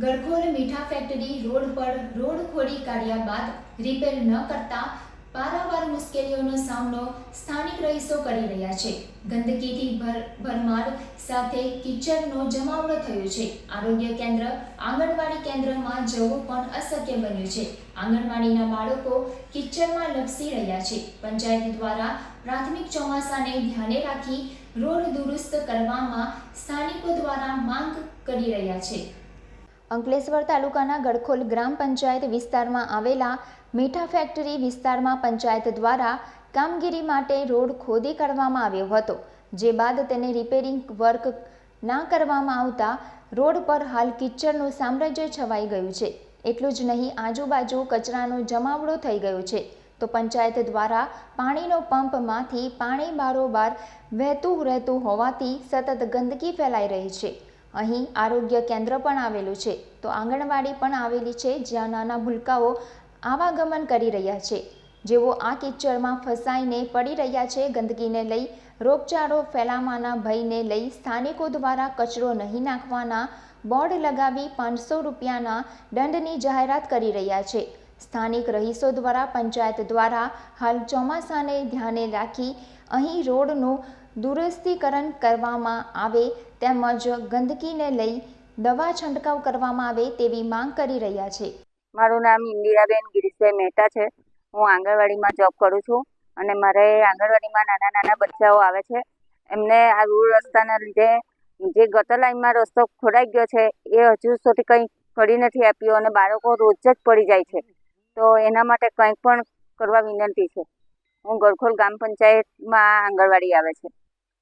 ગળખોલ મીઠા factory road પર road ખોડી કાઢ્યા બાદ રિપેર ન કરતા પારાવાર મુશ્કેલીઓનો સામનો સ્થાનિક રહીશો કરી રહ્યા છે. ગંદકીથી ભર, ભરમાર સાથે કિચડનો જમાવડો થયો છે. આરોગ્ય કેન્દ્ર, આંગણવાડી કેન્દ્રમાં જવું પણ અશક્ય બન્યું છે. આંગણવાડીના બાળકો કિચડમાં લપસી રહ્યા છે. પંચાયત દ્વારા પ્રાથમિક ચોમાસાને ધ્યાને રાખી રોડ દુરુસ્ત કરવામાં સ્થાનિકો દ્વારા માંગ કરી રહ્યા છે. અંકલેશ્વર તાલુકાના ગડખોલ ગ્રામ પંચાયત વિસ્તારમાં આવેલા મીઠા ફેક્ટરી વિસ્તારમાં પંચાયત દ્વારા કામગીરી માટે રોડ ખોદી કાઢવામાં આવ્યો હતો. જે બાદ તેને રિપેરિંગ વર્ક ના કરવામાં આવતા રોડ પર હાલ કિચડનું સામ્રાજ્ય છવાઈ ગયું છે. એટલું જ નહીં, આજુબાજુ કચરાનો જમાવડો થઈ ગયો છે. તો પંચાયત દ્વારા પાણીનો પંપમાંથી પાણી બારોબાર વહેતું રહેતું હોવાથી સતત ગંદકી ફેલાઈ રહી છે. અહીં આરોગ્ય કેન્દ્ર પણ આવેલું છે. તો આંગણવાડી પણ આવેલી છે, જ્યાં નાના ભૂલકાઓ આવાગમન કરી રહ્યા છે. જેઓ આ કિચડમાં ફસાઈને પડી રહ્યા છે, ગંદકીને લઈ, રોગચાળો ફેલાવાના ભયને લઈ સ્થાનિકો દ્વારા કચરો નહીં નાખવાના બોર્ડ લગાવી પાંચસો રૂપિયાના દંડની જાહેરાત કરી રહ્યા છે. સ્થાનિક રહીશો દ્વારા પંચાયત દ્વારા હાલ ચોમાસાને ધ્યાને રાખી અહીં રોડનું દુરસ્તીકરણ કરવામાં આવે તેમજ ગંદકીને લઈ દવા છંટકાવ કરવામાં આવે તેવી માંગ કરી રહ્યા છે. મારું નામ ઇન્દિરાબેન ગિરીશભાઈ મહેતા છે. હું આંગણવાડીમાં જોબ કરું છું અને મારે આંગણવાડીમાં નાના નાના બચ્ચાઓ આવે છે. એમને આ રૂળ રસ્તાના લીધે જે ગટર લાઈનમાં રસ્તો ખોડાઈ ગયો છે એ હજુ સુધી કંઈ કરી નથી આપ્યું અને બાળકો રોજ જ પડી જાય છે. તો એના માટે કંઈક પણ કરવા વિનંતી છે. હું ગરખોલ ગ્રામ પંચાયતમાં આંગણવાડી આવે છે.